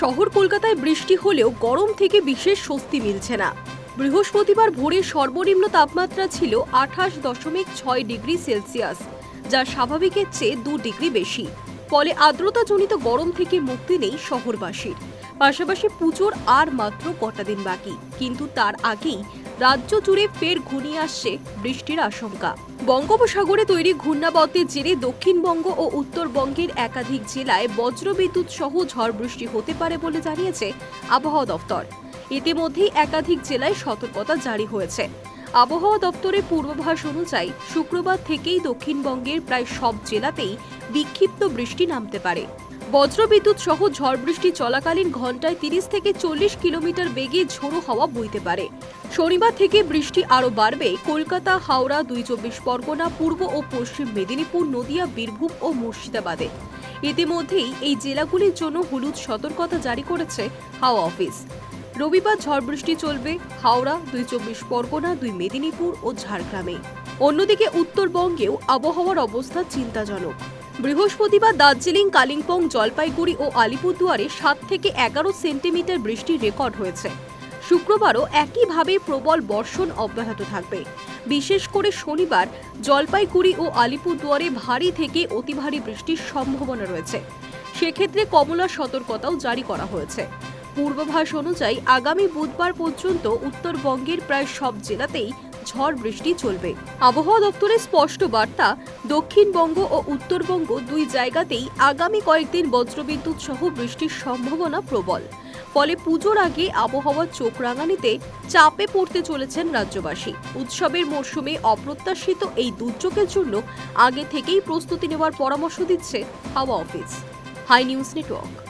শহর কলকাতায় বৃষ্টি হলেও গরম থেকে বিশেষ স্বস্তি মিলছে না। বৃহস্পতিবার ভোরে সর্বনিম্ন তাপমাত্রা ছিল আঠাশ দশমিক ছয় ডিগ্রি সেলসিয়াস, যা স্বাভাবিকের চেয়ে দু ডিগ্রি বেশি। ফলে আর্দ্রতাজনিত গরম থেকে মুক্তি নেই শহরবাসীর। পাশাপাশি পুজোর আর মাত্র কটা দিন বাকি, কিন্তু তার আগেই রাজ্য জুড়ে ফের ঘনিয়ে আসছে বৃষ্টির আশঙ্কা। বঙ্গোপসাগরে তৈরি ঘূর্ণাবর্তের জেরে দক্ষিণবঙ্গ ও উত্তরবঙ্গের একাধিক জেলায় বজ্রবিদ্যুৎ সহ ঝড় বৃষ্টি হতে পারে বলে জানিয়েছে আবহাওয়া দফতর ইতিমধ্যেই একাধিক জেলায় সতর্কতা জারি হয়েছে। আবহাওয়া দপ্তরের পূর্বাভাস অনুযায়ী শুক্রবার থেকেই দক্ষিণবঙ্গের প্রায় সব জেলাতেই বিক্ষিপ্ত বৃষ্টি নামতে পারে। বজ্রবিদ্যুৎ সহ ঝড় বৃষ্টি চলাকালীন ঘন্টায় তিরিশ থেকে চল্লিশ কিলোমিটার বেগে ঝোড়ো হাওয়া বইতে পারে। শনিবার থেকে বৃষ্টি আরও বাড়বে। কলকাতা, হাওড়া, দুই চব্বিশ পরগনা, পূর্ব ও পশ্চিম মেদিনীপুর, নদিয়া, বীরভূম ও মুর্শিদাবাদে। ইতিমধ্যেই এই জেলাগুলির জন্য হলুদ সতর্কতা জারি করেছে হাওয়া অফিস। রবিবার ঝড় বৃষ্টি চলবে হাওড়া, দুই চব্বিশ পরগনা, দুই মেদিনীপুর ও ঝাড়গ্রামে। অন্যদিকে উত্তরবঙ্গেও আবহাওয়ার অবস্থা চিন্তাজনক। বৃহস্পতিবার দার্জিলিং, কালিম্পং, জলপাইগুড়ি ও আলিপুরদুয়ারে সাত থেকে এগারো সেন্টিমিটার বৃষ্টির রেকর্ড হয়েছে। শুক্রবারও একইভাবে প্রবল বর্ষণ অব্যাহত থাকবে। বিশেষ করে শনিবার জলপাইগুড়ি ও আলিপুরদুয়ারে ভারী থেকে অতি ভারী বৃষ্টির সম্ভাবনা রয়েছে। সেক্ষেত্রে কমলা সতর্কতাও জারি করা হয়েছে। পূর্বাভাস অনুযায়ী আগামী বুধবার পর্যন্ত উত্তরবঙ্গের প্রায় সব জেলাতেই ঝড় বৃষ্টি চলবে। আবহাওয়া দপ্তরের স্পষ্ট বার্তা, দক্ষিণবঙ্গ ও উত্তরবঙ্গ দুই জায়গাতেই আগামী কয়েকদিন বজ্রবিদ্যুৎ সহ বৃষ্টির সম্ভাবনা প্রবল। ফলে পুজোর আগে আবহাওয়ার চোখ রাঙানিতে চাপে পড়তে চলেছেন রাজ্যবাসী। উৎসবের মরশুমে অপ্রত্যাশিত এই দুর্যোগের জন্য আগে থেকেই প্রস্তুতি নেওয়ার পরামর্শ দিচ্ছে হাওয়া অফিস। High news network.